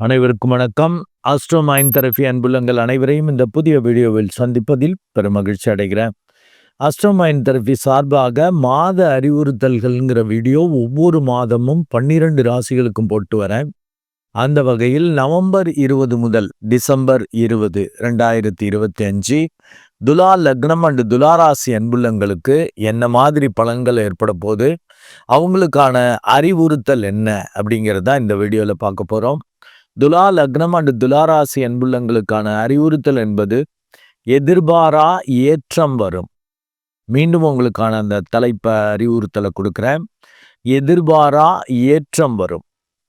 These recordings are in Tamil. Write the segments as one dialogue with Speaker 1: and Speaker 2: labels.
Speaker 1: அனைவருக்கும் வணக்கம். ஆஸ்ட்ரோ மைண்ட் தெரபி அன்புள்ளங்கள் அனைவரையும் இந்த புதிய வீடியோவில் சந்திப்பதில் பெருமகிழ்ச்சி அடைகிறேன். ஆஸ்ட்ரோ தெரபி சார்பாக மாத அறிவுறுத்தல்கள்ங்கிற வீடியோ ஒவ்வொரு மாதமும் பன்னிரண்டு ராசிகளுக்கும் போட்டு வரேன். அந்த வகையில் நவம்பர் இருபது முதல் டிசம்பர் இருபது ரெண்டாயிரத்தி இருபத்தி அஞ்சு துலா லக்னம் அண்டு துலாராசி அன்புள்ளங்களுக்கு என்ன மாதிரி பலன்கள் ஏற்பட போது அவங்களுக்கான அறிவுறுத்தல் என்ன அப்படிங்கிறத இந்த வீடியோவில் பார்க்க போகிறோம் துலா லக்னம் அண்டு துலாராசி அன்புள்ளங்களுக்கான அறிவுறுத்தல் என்பது எதிர்பாரா ஏற்றம் வரும். மீண்டும் உங்களுக்கான அந்த தலைப்பை அறிவுறுத்தலை கொடுக்குறேன். எதிர்பாரா ஏற்றம் வரும்.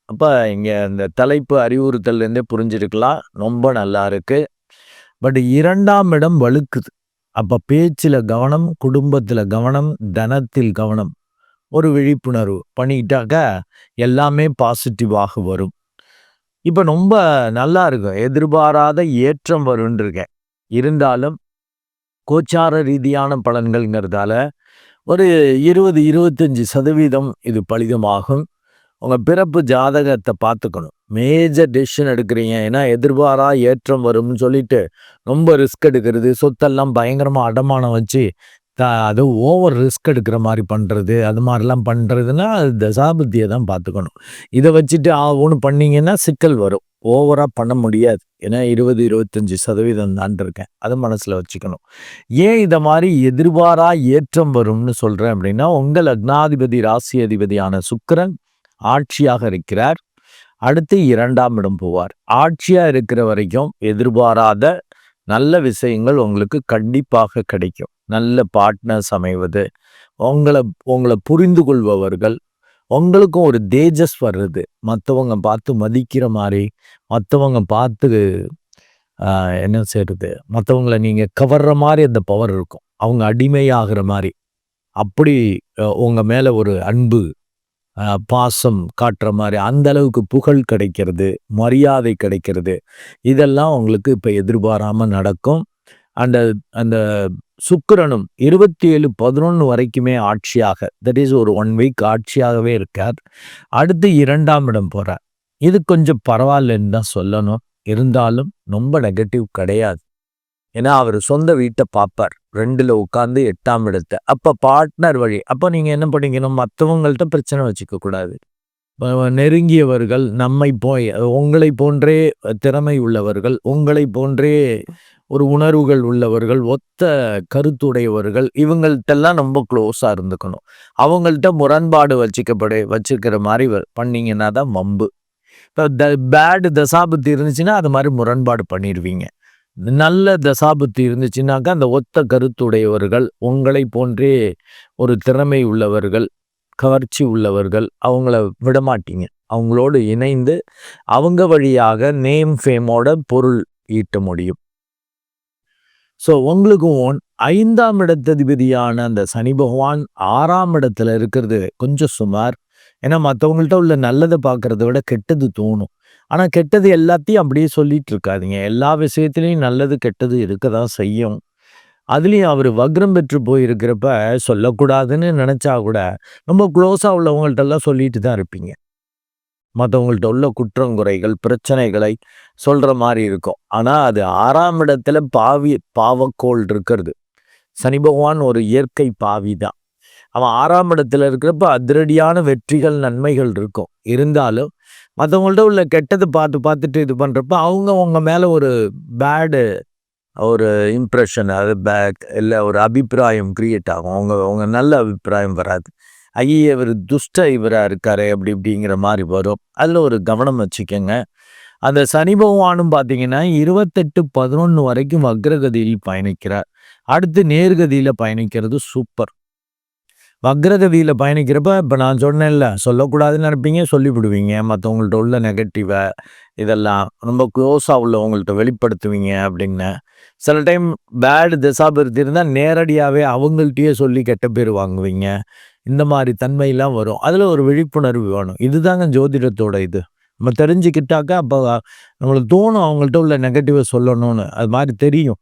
Speaker 1: அப்போ இங்கே இந்த தலைப்பு அறிவுறுத்தல்லேருந்தே புரிஞ்சிருக்கலாம். ரொம்ப நல்லா இருக்குது பட் இரண்டாம் இடம் வழுக்குது. அப்போ பேச்சில் கவனம் குடும்பத்தில் கவனம் தனத்தில் கவனம். ஒரு விழிப்புணர்வு. பண்ணிக்கிட்டாக்க எல்லாமே பாசிட்டிவாக வரும். இப்போ ரொம்ப நல்லா இருக்கும். எதிர்பாராத ஏற்றம் வரும்ன்றிருக்கேன். இருந்தாலும் கோச்சார ரீதியான பலன்கள்ங்கிறதால ஒரு இருபது இருபத்தஞ்சி சதவீதம் இது பலிதமாகும். உங்கள் பிறப்பு ஜாதகத்தை பார்த்துக்கணும். மேஜர் டெசிஷன் எடுக்கிறீங்க. ஏன்னா எதிர்பாரா ஏற்றம் வரும்னு சொல்லிட்டு ரொம்ப ரிஸ்க் எடுக்கிறது. சொத்தெல்லாம் பயங்கரமாக அடமானம் வச்சு அது ஓவர் ரிஸ்க் எடுக்கிற மாதிரி பண்ணுறது அது மாதிரிலாம் பண்ணுறதுன்னா அது தசாபுத்தியை தான் பார்த்துக்கணும். இதை வச்சுட்டு ஒன்று பண்ணிங்கன்னா சிக்கல் வரும். ஓவராக பண்ண முடியாது. ஏன்னா இருபது இருபத்தஞ்சி சதவீதம் தான் இருக்கேன் அதை மனசில் வச்சுக்கணும். ஏன் இதை மாதிரி எதிர்பாரா ஏற்றம் வரும்னு சொல்கிறேன் அப்படின்னா உங்கள் அக்னாதிபதி ராசி அதிபதியான சுக்கரன் ஆட்சியாக இருக்கிறார். அடுத்து இரண்டாம் இடம் போவார். ஆட்சியாக இருக்கிற வரைக்கும் எதிர்பாராத நல்ல விஷயங்கள் உங்களுக்கு கண்டிப்பாக கிடைக்கும். நல்ல பார்ட்னர்ஸ் அமைவது உங்களை உங்களை புரிந்து கொள்பவர்கள் உங்களுக்கும் ஒரு தேஜஸ் வர்றது. மற்றவங்க பார்த்து மதிக்கிற மாதிரி மற்றவங்க பார்த்து என்ன செய்யறது மற்றவங்களை நீங்கள் கவர்ற மாதிரி அந்த பவர் இருக்கும். அவங்க அடிமையாகிற மாதிரி. அப்படி உங்கள் மேலே ஒரு அன்பு பாசம் காட்டுற மாதிரி அந்த அளவுக்கு புகழ் கிடைக்கிறது மரியாதை கிடைக்கிறது. இதெல்லாம் உங்களுக்கு இப்போ எதிர்பாராமல் நடக்கும். அந்த அந்த சுக்கரனும் இருபத்தி ஏழு பதினொன்று வரைக்குமே ஆட்சியாக தட் இஸ் ஒரு ஒன் வீக் ஆட்சியாகவே இருக்கார். அடுத்து இரண்டாம் இடம் போகிறார் இது கொஞ்சம் பரவாயில்லன்னு தான் சொல்லணும். இருந்தாலும் ரொம்ப நெகட்டிவ் கிடையாது. ஏன்னா அவர் சொந்த வீட்டை பார்ப்பார் ரெண்டில் உட்காந்து எட்டாம் இடத்தை. அப்போ பார்ட்னர் வழி. அப்போ நீங்கள் என்ன பண்ணிக்கணும்? மற்றவங்கள்ட்ட பிரச்சனை வச்சுக்கக்கூடாது நெருங்கியவர்கள் நம்மை போய் உங்களை போன்றே திறமை உள்ளவர்கள் உங்களை போன்றே ஒரு உணர்வுகள் உள்ளவர்கள் ஒத்த கருத்துடையவர்கள் இவங்கள்ட்டெல்லாம் ரொம்ப க்ளோஸாக இருந்துக்கணும். அவங்கள்ட்ட முரண்பாடு வச்சுக்கப்படு வச்சுக்கிற மாதிரி பண்ணிங்கன்னா தான் வம்பு. இப்போ த பேடு தசாபத்து இருந்துச்சுன்னா அது மாதிரி முரண்பாடு பண்ணிடுவீங்க. நல்ல தசாபுத்தி இருந்துச்சுன்னாக்கா அந்த ஒத்த கருத்துடையவர்கள் உங்களை போன்றே ஒரு திறமை உள்ளவர்கள் கவர்ச்சி உள்ளவர்கள் அவங்கள விடமாட்டீங்க. அவங்களோடு இணைந்து அவங்க வழியாக நேம் ஃபேமோட பொருள் ஈட்ட முடியும். ஸோ உங்களுக்கு ஒன் ஐந்தாம் இடத்ததிபதியான அந்த சனி பகவான் ஆறாம் இடத்துல இருக்கிறது கொஞ்சம் சுமார் ஏன்னா மற்றவங்கள்ட்ட உள்ள நல்லதை பார்க்கறத விட கெட்டது தோணும். ஆனால் கெட்டது எல்லாத்தையும் அப்படியே சொல்லிட்டு இருக்காதிங்க எல்லா விஷயத்துலையும் நல்லது கெட்டது இருக்க தான் செய்யும். அதுலேயும் அவர் வக்ரம் பெற்று போயிருக்கிறப்ப சொல்லக்கூடாதுன்னு நினச்சா கூட ரொம்ப க்ளோஸாக உள்ளவங்கள்ட்டெல்லாம் சொல்லிட்டு தான் இருப்பீங்க. மற்றவங்கள்ட்ட உள்ள குற்றங்குறைகள் பிரச்சனைகளை சொல்கிற மாதிரி இருக்கும். ஆனால் அது ஆறாம் இடத்துல பாவி பாவக்கோள் இருக்கிறது. சனி பகவான் ஒரு இயற்கை பாவி தான் அவன் ஆறாம் இடத்துல இருக்கிறப்ப அதிரடியான வெற்றிகள் நன்மைகள் இருக்கும். இருந்தாலும் மற்றவங்கள்ட்ட உள்ள கெட்டதை பார்த்து பார்த்துட்டு இது பண்ணுறப்ப அவங்க உங்கள் மேலே ஒரு பேடு ஒரு இம்ப்ரெஷன் அது பேக் இல்லை ஒரு அபிப்பிராயம் க்ரியேட் ஆகும். அவங்க அவங்க நல்ல அபிப்பிராயம் வராது. ஐய இவர் துஷ்ட இவராக இருக்காரு அப்படி இப்படிங்கிற மாதிரி வரும். அதில் ஒரு கவனம் வச்சுக்கோங்க. அந்த சனி பகவானும் பார்த்தீங்கன்னா இருபத்தெட்டு பதினொன்று வரைக்கும் வக்ரகதியில் பயணிக்கிறார். அடுத்து நேர்கதியில் பயணிக்கிறது சூப்பர். வக்ரகதியில் பயணிக்கிறப்ப இப்போ நான் சொன்னேன்ல சொல்லக்கூடாதுன்னு நினைப்பீங்க சொல்லிவிடுவீங்க. மற்றவங்கள்ட்ட உள்ள நெகட்டிவை இதெல்லாம் ரொம்ப க்ளோஸாக உள்ளவங்கள்ட்ட வெளிப்படுத்துவீங்க அப்படின்னு. சில டைம் பேடு திசாபிருத்தி இருந்தால் நேரடியாகவே அவங்கள்ட்டயே சொல்லி கெட்ட பேர் வாங்குவீங்க. இந்த மாதிரி தன்மையெல்லாம் வரும். அதில் ஒரு விழிப்புணர்வு வேணும். இதுதாங்க ஜோதிடத்தோட இது. நம்ம தெரிஞ்சுக்கிட்டாக்கா அப்போ நம்மளுக்கு தோணும் அவங்கள்ட்ட உள்ள நெகட்டிவை சொல்லணும்னு. அது மாதிரி தெரியும்.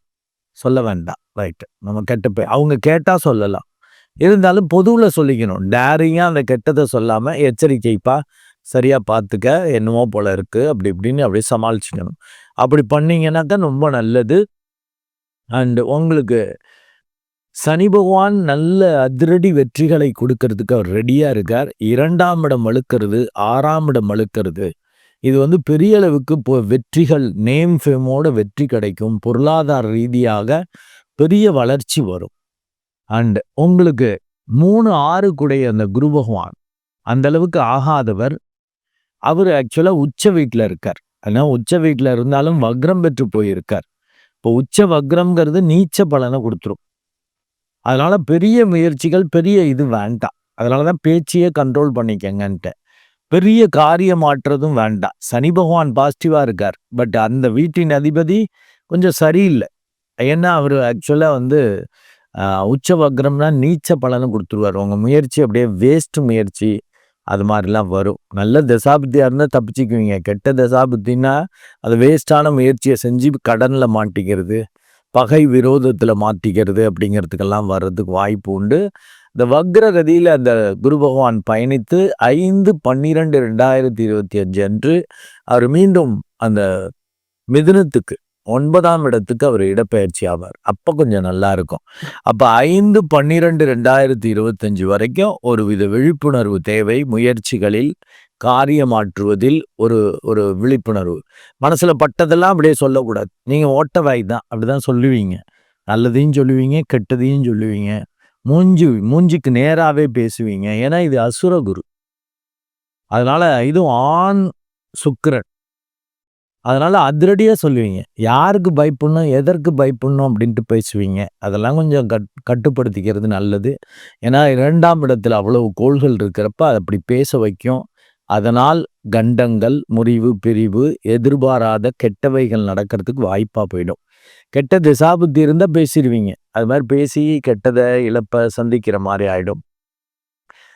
Speaker 1: சொல்ல வேண்டாம். ரைட்டு நம்ம கெட்ட போய் அவங்க கேட்டால் சொல்லலாம். இருந்தாலும் பொதுவில் சொல்லிக்கணும். டேரிங்காக அந்த கெட்டதை சொல்லாமல் எச்சரிக்கைப்பா சரியாக பார்த்துக்க என்னமோ போல் இருக்குது அப்படி இப்படின்னு அப்படியே சமாளிச்சுக்கணும். அப்படி பண்ணீங்கன்னாக்கா ரொம்ப நல்லது. அண்டு உங்களுக்கு சனி பகவான் நல்ல அதிரடி வெற்றிகளை கொடுக்கறதுக்கு அவர் ரெடியாக இருக்கார். இரண்டாம் இடம் அழுக்கிறது ஆறாம் இடம் அழுக்கிறது. இது வந்து பெரிய அளவுக்கு இப்போ வெற்றிகள் நேம் ஃபேமோட வெற்றி கிடைக்கும். பொருளாதார ரீதியாக பெரிய வளர்ச்சி வரும். அண்ட் உங்களுக்கு மூணு ஆறு கூடைய அந்த குரு பகவான் அந்த அளவுக்கு ஆகாதவர். அவர் ஆக்சுவலாக உச்ச வீட்டில் இருக்கார். ஆனால் உச்ச வீட்டில் இருந்தாலும் வக்ரம் பெற்று போயிருக்கார். இப்போ உச்ச வக்ரம்ங்கிறது நீச்ச பலனை கொடுத்துரும். அதனால பெரிய முயற்சிகள் பெரிய இது வேண்டாம். அதனால தான் பேச்சையே கண்ட்ரோல் பண்ணிக்கங்கன்ட்டு. பெரிய காரியம் மாற்றுறதும் வேண்டாம். சனி பகவான் பாசிட்டிவாக இருக்கார். பட் அந்த வீட்டின் அதிபதி கொஞ்சம் சரியில்லை. ஏன்னா அவர் ஆக்சுவலாக வந்து உச்ச வக்ரம்னா நீச்ச பலனும் கொடுத்துருவார். உங்கள் முயற்சி அப்படியே வேஸ்ட் முயற்சி அது மாதிரிலாம் வரும். நல்ல தசாபுத்தியாக இருந்தால் தப்பிச்சுக்குவீங்க. கெட்ட தசாபுத்தின்னா அது வேஸ்டான முயற்சியை செஞ்சு கடனில் மாட்டிக்கிறது பகை விரோதத்தில் மாட்டிக்கிறது அப்படிங்கிறதுக்கெல்லாம் வர்றதுக்கு வாய்ப்பு உண்டு. இந்த வக்ரகதியில் அந்த குரு பகவான் பயணித்து ஐந்து பன்னிரெண்டு ரெண்டாயிரத்தி இருபத்தி அஞ்சு அன்று அவர் மீண்டும் அந்த மிதுனத்துக்கு ஒன்பதாம் இடத்துக்கு அவர் இடப்பெயர்ச்சி ஆவார். அப்போ கொஞ்சம் நல்லா இருக்கும். அப்போ ஐந்து பன்னிரெண்டு ரெண்டாயிரத்தி இருபத்தஞ்சு வரைக்கும் ஒரு வித விழிப்புணர்வு தேவை. முயற்சிகளில் காரியமாற்றுவதில் ஒரு ஒரு விழிப்புணர்வு. மனசில் பட்டதெல்லாம் அப்படியே சொல்லக்கூடாது. நீங்கள் ஓட்டவாய் தான் அப்படி தான். அப்படிதான் சொல்லுவீங்க. நல்லதையும் சொல்லுவீங்க கெட்டதையும் சொல்லுவீங்க. மூஞ்சி மூஞ்சிக்கு நேராகவே பேசுவீங்க. ஏன்னா இது அசுரகுரு. அதனால் இதுவும் ஆண் சுக்கரன். அதனால் அதிரடியாக சொல்லுவீங்க. யாருக்கு பயப்படணும் எதற்கு பயப்படணும் அப்படின்ட்டு பேசுவீங்க. அதெல்லாம் கொஞ்சம் கட் கட்டுப்படுத்திக்கிறது நல்லது. ஏன்னா இரண்டாம் இடத்தில் அவ்வளவு கோள்கள் இருக்கிறப்ப அது அப்படி பேச வைக்கும். அதனால் கண்டங்கள் முறிவு பிரிவு எதிர்பாராத கெட்டவைகள் நடக்கிறதுக்கு வாய்ப்பாக போயிடும். கெட்ட திசாபுத்தி இருந்தால் பேசிடுவீங்க. அது மாதிரி பேசி கெட்டதை இழப்பை சந்திக்கிற மாதிரி ஆகிடும்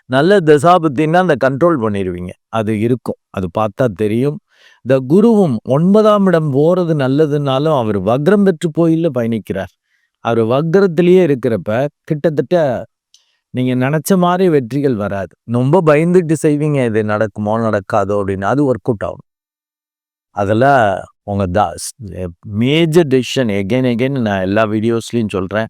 Speaker 1: நல்ல திசாபுத்தின்னா அந்த கண்ட்ரோல் பண்ணிடுவீங்க. அது இருக்கும். அது பார்த்தா தெரியும். இந்த குருவும் ஒன்பதாம் இடம் போறது நல்லதுனாலும் அவர் வக்ரம் பெற்று போயில பயணிக்கிறார். அவர் வக்ரத்திலேயே இருக்கிறப்ப கிட்டத்தட்ட நீங்க நினைச்ச மாதிரி வெற்றிகள் வராது. ரொம்ப பயந்துட்டு செய்வீங்க இது நடக்குமோ நடக்காதோ அப்படின்னு. அது ஒர்க் அவுட் ஆகும். அதெல்லாம் உங்க that's major decision again again நான் எல்லா வீடியோஸ்லையும் சொல்றேன்.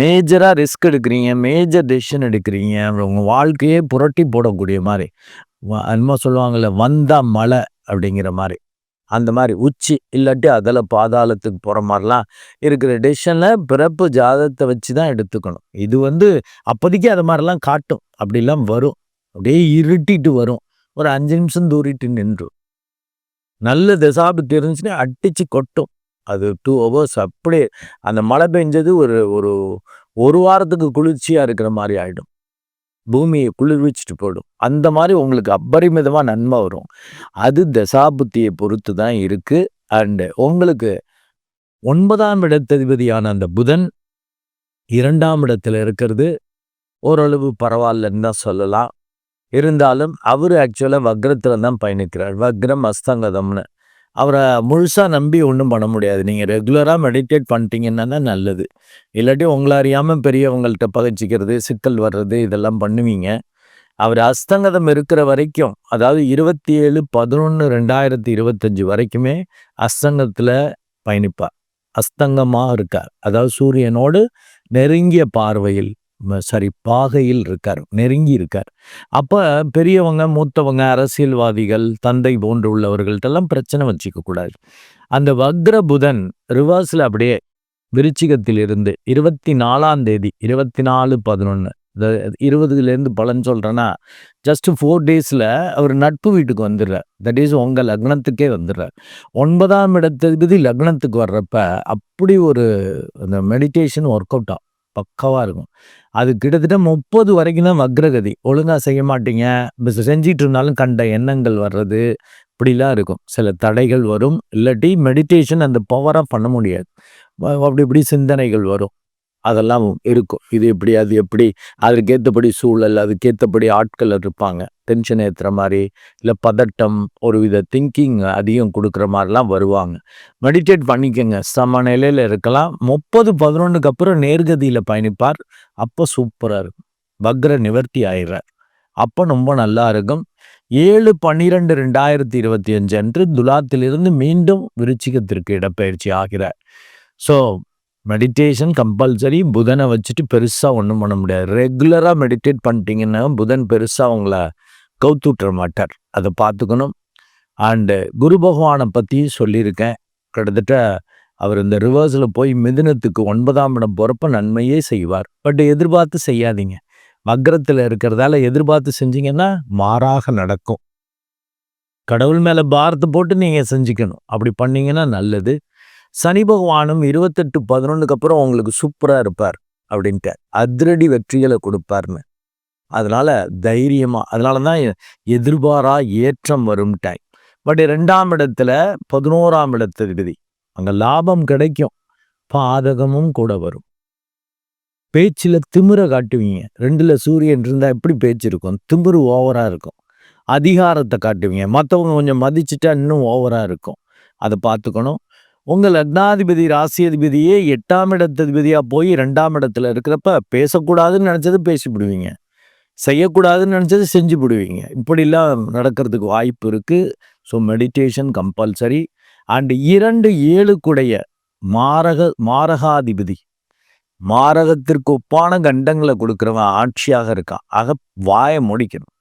Speaker 1: மேஜராக ரிஸ்க் எடுக்கிறீங்க மேஜர் டெசிஷன் எடுக்கிறீங்க. உங்கள் வாழ்க்கையே புரட்டி போடக்கூடிய மாதிரி. அன்மா சொல்லுவாங்கள்ல வந்தா மழை. அப்படிங்கிற மாதிரி. அந்த மாதிரி உச்சி இல்லாட்டி அதில் பாதாளத்துக்கு போகிற மாதிரிலாம் இருக்கிற டெசிஷனில் பிறப்பு ஜாதத்தை வச்சு தான் எடுத்துக்கணும். இது வந்து அப்போதைக்கு அது மாதிரிலாம் காட்டும். அப்படிலாம் வரும். அப்படியே இருட்டிட்டு வரும். ஒரு அஞ்சு நிமிஷம் தூரிட்டு நின்றும் நல்ல தசாபத்து இருந்துச்சுன்னா அடித்து கொட்டும். அது டூ ஹவர்ஸ் அப்படியே அந்த மழை பெஞ்சது ஒரு ஒரு ஒரு வாரத்துக்கு குளிர்ச்சியாக இருக்கிற மாதிரி ஆகிடும் பூமியை குளிர்விச்சுட்டு போயிடும் அந்த மாதிரி உங்களுக்கு அபரிமிதமாக நன்மை வரும். அது தசாபுத்தியை பொறுத்து தான் இருக்குது அண்டு உங்களுக்கு ஒன்பதாம் இடத்ததிபதியான அந்த புதன் இரண்டாம் இடத்துல இருக்கிறது. ஓரளவு பரவாயில்லன்னு தான் சொல்லலாம். இருந்தாலும் அவர் ஆக்சுவலாக வக்ரத்தில் தான் பயணிக்கிறார். வக்ரம் அஸ்தங்கதம்னு. அவரை முழுசாக நம்பி ஒன்றும் பண்ண முடியாது. நீங்கள் ரெகுலராக மெடிடேட் பண்ணிட்டீங்கன்னா தான் நல்லது. இல்லாட்டி உங்களை அறியாமல் பெரியவங்கள்ட்ட பகிர்ச்சிக்கிறது சிக்கல் வர்றது இதெல்லாம் பண்ணுவீங்க. அவர் அஸ்தங்கதம் இருக்கிற வரைக்கும் அதாவது இருபத்தி ஏழு பதினொன்று ரெண்டாயிரத்தி இருபத்தஞ்சி வரைக்குமே அஸ்தங்கத்தில் பயணிப்பார். அஸ்தங்கமாக இருக்கார். அதாவது சூரியனோடு நெருங்கிய பார்வையில் சாரி பாகையில் இருக்கார் நெருங்கி இருக்கார். அப்போ பெரியவங்க மூத்தவங்க அரசியல்வாதிகள் தந்தை போன்று உள்ளவர்கள்ட்டெல்லாம் பிரச்சனை வச்சுக்க கூடாது. அந்த வக்ர புதன் ரிவர்ஸில் அப்படியே விருச்சிகத்திலிருந்து இருபத்தி நாலாம் தேதி இருபத்தி நாலு பதினொன்று இந்த இருபதுலேருந்து பலன் சொல்கிறேன்னா ஜஸ்ட் ஃபோர் டேஸில் அவர் நட்பு வீட்டுக்கு வந்துடுறார். தட் இஸ் உங்கள் லக்னத்துக்கே வந்துடுறார். ஒன்பதாம் இடத்துக்கு லக்னத்துக்கு வர்றப்ப அப்படி ஒரு அந்த மெடிடேஷன் ஒர்க் அவுட் ஆகும் பக்கவாக இருக்கும். அது கிட்டத்தட்ட முப்பது வரைக்கும் தான் வக்ரகதி. ஒழுங்காக செய்ய மாட்டீங்க. செஞ்சிட்டு இருந்தாலும் கண்ட எண்ணங்கள் வர்றது இப்படிலாம் இருக்கும். சில தடைகள் வரும். இல்லாட்டி மெடிடேஷன் அந்த பவராக பண்ண முடியாது. அப்படி இப்படி சிந்தனைகள் வரும். அதெல்லாம் இருக்கும். இது எப்படி அது எப்படி அதுக்கேற்றபடி சூழல் அதுக்கேற்றபடி ஆட்கள் இருப்பாங்க. டென்ஷன் ஏற்றுற மாதிரி இல்லை பதட்டம் ஒரு வித திங்கிங் அதிகம் கொடுக்குற மாதிரிலாம் வருவாங்க. மெடிடேட் பண்ணிக்கோங்க. சம நிலையில் இருக்கலாம். முப்பது பதினொன்றுக்கு அப்புறம் நேர்கதியில் பயணிப்பார். அப்போ சூப்பராக இருக்கும். பக்ர நிவர்த்தி ஆயிடுறார். அப்போ ரொம்ப நல்லா இருக்கும். ஏழு பன்னிரெண்டு ரெண்டாயிரத்தி இருபத்தி அஞ்சு அன்று துலாத்திலிருந்து மீண்டும் விருச்சிகத்திற்கு இடப்பெயர்ச்சி ஆகிறார். ஸோ மெடிடேஷன் கம்பல்சரி புதனை வச்சுட்டு பெருசாக ஒன்றும் பண்ண முடியாது. ரெகுலராக மெடிடேட் பண்ணிட்டீங்கன்னா புதன் பெருசாக அவங்கள கவுத்துட்டுற மாட்டார். அதை பார்த்துக்கணும். அண்டு குரு பகவானை பற்றியும் சொல்லியிருக்கேன். கிட்டத்தட்ட அவர் இந்த ரிவர்ஸில் போய் மிதுனத்துக்கு ஒன்பதாம் இடம் போகிறப்ப நன்மையே செய்வார். பட் எதிர்பார்த்து செய்யாதீங்க. மகரத்தில் இருக்கிறதால எதிர்பார்த்து செஞ்சீங்கன்னா மாறாக நடக்கும். கடவுள் மேலே பாரத்தை போட்டு நீங்கள் செஞ்சுக்கணும். அப்படி பண்ணிங்கன்னா நல்லது. சனி பகவானும் இருபத்தெட்டு பதினொன்றுக்கு அப்புறம் உங்களுக்கு சூப்பராக இருப்பார் அப்படின்ட்டு. அதிரடி வெற்றிகளை கொடுப்பார்னு. அதனால் தைரியமாக அதனால தான் எதிர்பாரா ஏற்றம் வரும் டைம் பட் ரெண்டாம் இடத்துல பதினோராம் இடத்து அங்கே லாபம் கிடைக்கும். பாதகமும் கூட வரும். பேச்சில் திமிர காட்டுவீங்க. ரெண்டில் சூரியன் இருந்தால் எப்படி பேச்சு இருக்கும்? திமிரு ஓவராக இருக்கும். அதிகாரத்தை காட்டுவீங்க. மற்றவங்க கொஞ்சம் மதிச்சுட்டா இன்னும் ஓவராக இருக்கும். அதை பார்த்துக்கணும். உங்கள் லக்னாதிபதி ராசியதிபதியே எட்டாம் இடத்ததிபதியாக போய் ரெண்டாம் இடத்துல இருக்கிறப்ப பேசக்கூடாதுன்னு நினச்சது பேசிவிடுவீங்க செய்யக்கூடாதுன்னு நினச்சது செஞ்சு விடுவீங்க இப்படிலாம் நடக்கிறதுக்கு வாய்ப்பு இருக்குது ஸோ மெடிடேஷன் கம்பல்சரி அண்டு இரண்டு ஏழுக்குடைய மாரக மாரகாதிபதி. மாரகத்திற்கு ஒப்பான கண்டங்களை கொடுக்குறவன் ஆட்சியாக இருக்கான். ஆக வாயை முடிக்கணும்.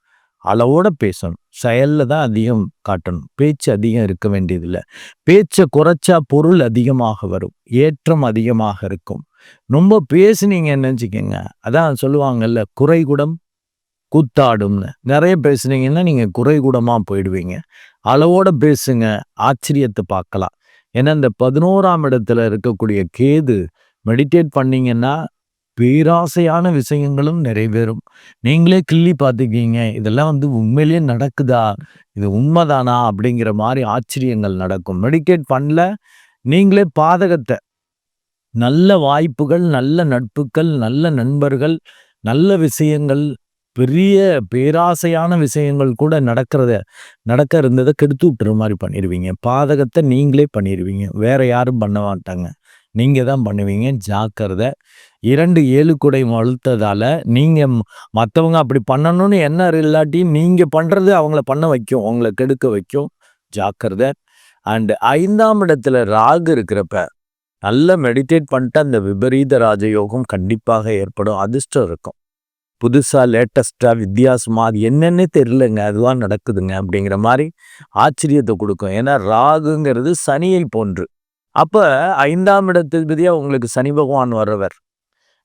Speaker 1: அளவோட பேசணும். செயலில் தான் அதிகம் காட்டணும். பேச்சு அதிகம் இருக்க வேண்டியதில்லை. பேச்சை குறைச்சா பொருள் அதிகமாக வரும். ஏற்றம் அதிகமாக இருக்கும். ரொம்ப பேசுனீங்கன்னு நினச்சிக்கோங்க அதான் சொல்லுவாங்கல்ல குறைகுடம் கூத்தாடும்னு. நிறைய பேசுனீங்கன்னா நீங்கள் குறைகுடமாக போயிடுவீங்க. அளவோட பேசுங்க ஆச்சரியத்தை பார்க்கலாம். ஏன்னா இந்த பதினோராம் இடத்துல இருக்கக்கூடிய கேது மெடிடேட் பண்ணீங்கன்னா பேராசையான விஷயங்களும் நிறைவேறும். நீங்களே கிள்ளி பார்த்துக்கீங்க இதெல்லாம் வந்து உண்மையிலேயே நடக்குதா? இது உண்மைதானா? அப்படிங்கிற மாதிரி ஆச்சரியங்கள் நடக்கும். மெடிக்கேட் பண்ணல நீங்களே பாதகத்தை நல்ல வாய்ப்புகள் நல்ல நட்புகள் நல்ல நண்பர்கள் நல்ல விஷயங்கள் பெரிய பேராசையான விஷயங்கள் கூட நடக்கிறத நடக்க இருந்ததை கெடுத்து விட்டுற மாதிரி பண்ணிடுவீங்க பாதகத்தை நீங்களே பண்ணிடுவீங்க வேற யாரும் பண்ண மாட்டாங்க. நீங்கள் தான் பண்ணுவீங்க. ஜாக்கிரதை. இரண்டு ஏழு குடை வளர்த்ததால் நீங்கள் மற்றவங்க அப்படி பண்ணணும்னு என்ன இல்லாட்டி நீங்கள் பண்ணுறது அவங்கள பண்ண வைக்கும் அவங்கள கெடுக்க வைக்கும். ஜாக்கிரதை. அண்டு ஐந்தாம் இடத்துல ராகு இருக்கிறப்ப நல்லா மெடிடேட் பண்ணிட்டு அந்த விபரீத ராஜயோகம் கண்டிப்பாக ஏற்படும் அதிர்ஷ்டம் இருக்கும். புதுசாக லேட்டஸ்ட்டாக வித்தியாசமாக அது என்னென்னே தெரிலங்க அதுவாக நடக்குதுங்க அப்படிங்கிற மாதிரி ஆச்சரியத்தை கொடுக்கும். ஏன்னா ராகுங்கிறது சனியை போன்று. அப்போ ஐந்தாம் இடத்ததிபதியாக உங்களுக்கு சனி பகவான் வர்றவர்.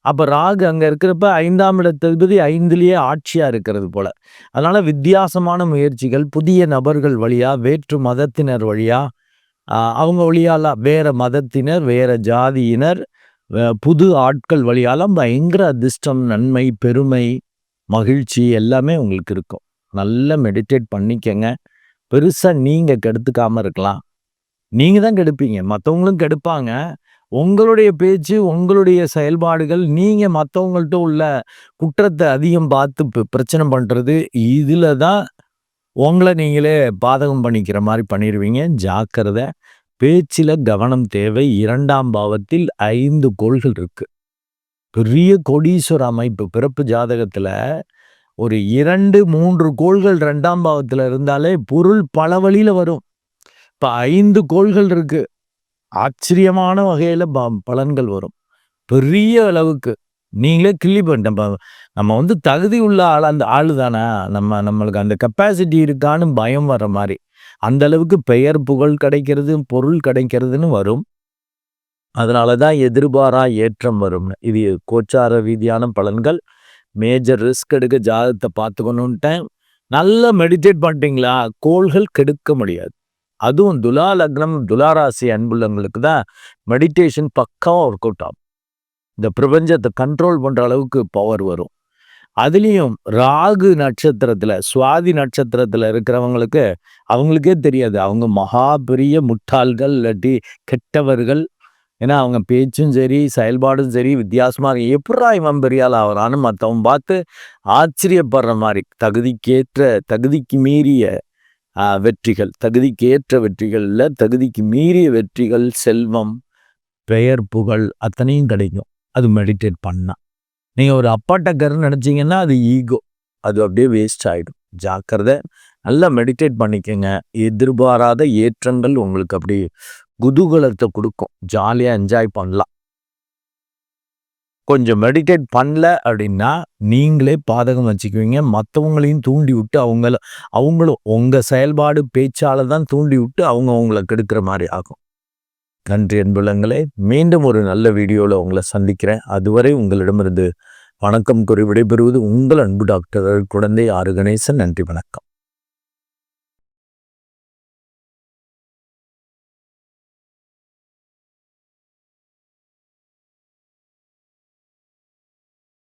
Speaker 1: அப்போ ராகு அங்கே இருக்கிறப்ப ஐந்தாம் இடத்ததிபதி ஐந்துலேயே ஆட்சியாக இருக்கிறது போல. அதனால் வித்தியாசமான முயற்சிகள் புதிய நபர்கள் வழியாக வேற்று மதத்தினர் வழியாக அவங்க வழியாலாம் வேற மதத்தினர் வேற ஜாதியினர் புது ஆட்கள் வழியாலாம் பயங்கர அதிர்ஷ்டம் நன்மை பெருமை மகிழ்ச்சி எல்லாமே உங்களுக்கு இருக்கும். நல்லா மெடிடேட் பண்ணிக்கங்க. பெருசாக நீங்கள் கெடுத்துக்காமல் இருக்கலாம். நீங்கள் தான் கெடுப்பீங்க. மற்றவங்களும் கெடுப்பாங்க. உங்களுடைய பேச்சு உங்களுடைய செயல்பாடுகள் நீங்கள் மற்றவங்கள்ட்ட உள்ள குற்றத்தை அதிகம் பார்த்து பிரச்சனை பண்ணுறது இதில் தான் உங்களை நீங்களே பாதகம் பண்ணிக்கிற மாதிரி பண்ணிடுவீங்க ஜாக்கிரதை பேச்சில் கவனம் தேவை. இரண்டாம் பாவத்தில் ஐந்து கோள்கள் இருக்கு. பெரிய கொடீஸ்வர அமைப்பு பிறப்பு ஜாதகத்தில் ஒரு இரண்டு மூன்று கோள்கள் ரெண்டாம் பாவத்தில் இருந்தாலே பொருள் பல வழியில் வரும். இப்போ ஐந்து கோள்கள் இருக்கு. ஆச்சரியமான வகையில் ப பலன்கள் வரும். பெரிய அளவுக்கு. நீங்களே கிள்ளி பண்ணிட்ட நம்ம வந்து தகுதி உள்ள ஆள் அந்த ஆள் தானே. நம்ம நம்மளுக்கு அந்த கெப்பாசிட்டி இருக்கான்னு பயம் வர மாதிரி. அந்த அளவுக்கு பெயர் புகழ் கிடைக்கிறது பொருள் கிடைக்கிறதுன்னு வரும். அதனால தான் எதிர்பாரா ஏற்றம் வரும்னு. இது கோச்சார ரீதியான பலன்கள். மேஜர் ரிஸ்க் எடுக்க ஜாதகத்தை பார்த்துக்கணுன்ட்டேன். நல்லா மெடிடேட் பண்ணிட்டீங்களா? கோள்கள் கெடுக்க முடியாது. அதுவும் துலா லக்னம் துலாராசி அன்புள்ளவங்களுக்கு தான் மெடிடேஷன் பக்காவாக ஒர்க் அவுட் ஆகும். இந்த பிரபஞ்சத்தை கண்ட்ரோல் பண்ணுற அளவுக்கு பவர் வரும். அதுலேயும் ராகு நட்சத்திரத்தில் சுவாதி நட்சத்திரத்தில் இருக்கிறவங்களுக்கு அவங்களுக்கே தெரியாது. அவங்க மகா பெரிய முட்டாள்கள் இல்லாட்டி கெட்டவர்கள். ஏன்னா அவங்க பேச்சும் சரி செயல்பாடும் சரி வித்தியாசமாக இருக்கும் எப்படா இவன் பெரியால் ஆகிறான்னு மற்றவன் பார்த்து ஆச்சரியப்படுற மாதிரி தகுதிக்கேற்ற தகுதிக்கு மீறிய வெற்றிகள். தகுதிக்கேற்ற வெற்றிகள் இல்லை. தகுதிக்கு மீறிய வெற்றிகள் செல்வம் பெயர் புகழ் அத்தனையும் கிடைக்கும். அது மெடிடேட் பண்ணால் நீங்கள் ஒரு அப்பாட்டக்கர்னு நினச்சிங்கன்னா அது ஈகோ அது அப்படியே வேஸ்ட் ஆகிடும் ஜாக்கிரதை நல்லா மெடிடேட் பண்ணிக்கங்க. எதிர்பாராத ஏற்றங்கள் உங்களுக்கு அப்படி குதூகலத்தை கொடுக்கும். ஜாலியாக என்ஜாய் பண்ணலாம். கொஞ்சம் மெடிடேட் பண்ணல அப்படின்னா நீங்களே பாதகம் வச்சுக்குவீங்க. மற்றவங்களையும் தூண்டி விட்டு அவங்கள அவங்களும் உங்கள் செயல்பாடு பேச்சால் தான் தூண்டி விட்டு அவங்க அவங்கள கெடுக்கிற மாதிரி ஆகும். நன்றி அன்புலங்களே. மீண்டும் ஒரு நல்ல வீடியோவில் உங்களை சந்திக்கிறேன். அதுவரை உங்களிடமிருந்து வணக்கம் கூறி விடைபெறுவது உங்கள் அன்பு டாக்டர் குழந்தை ஆறு கணேசன் நன்றி வணக்கம்.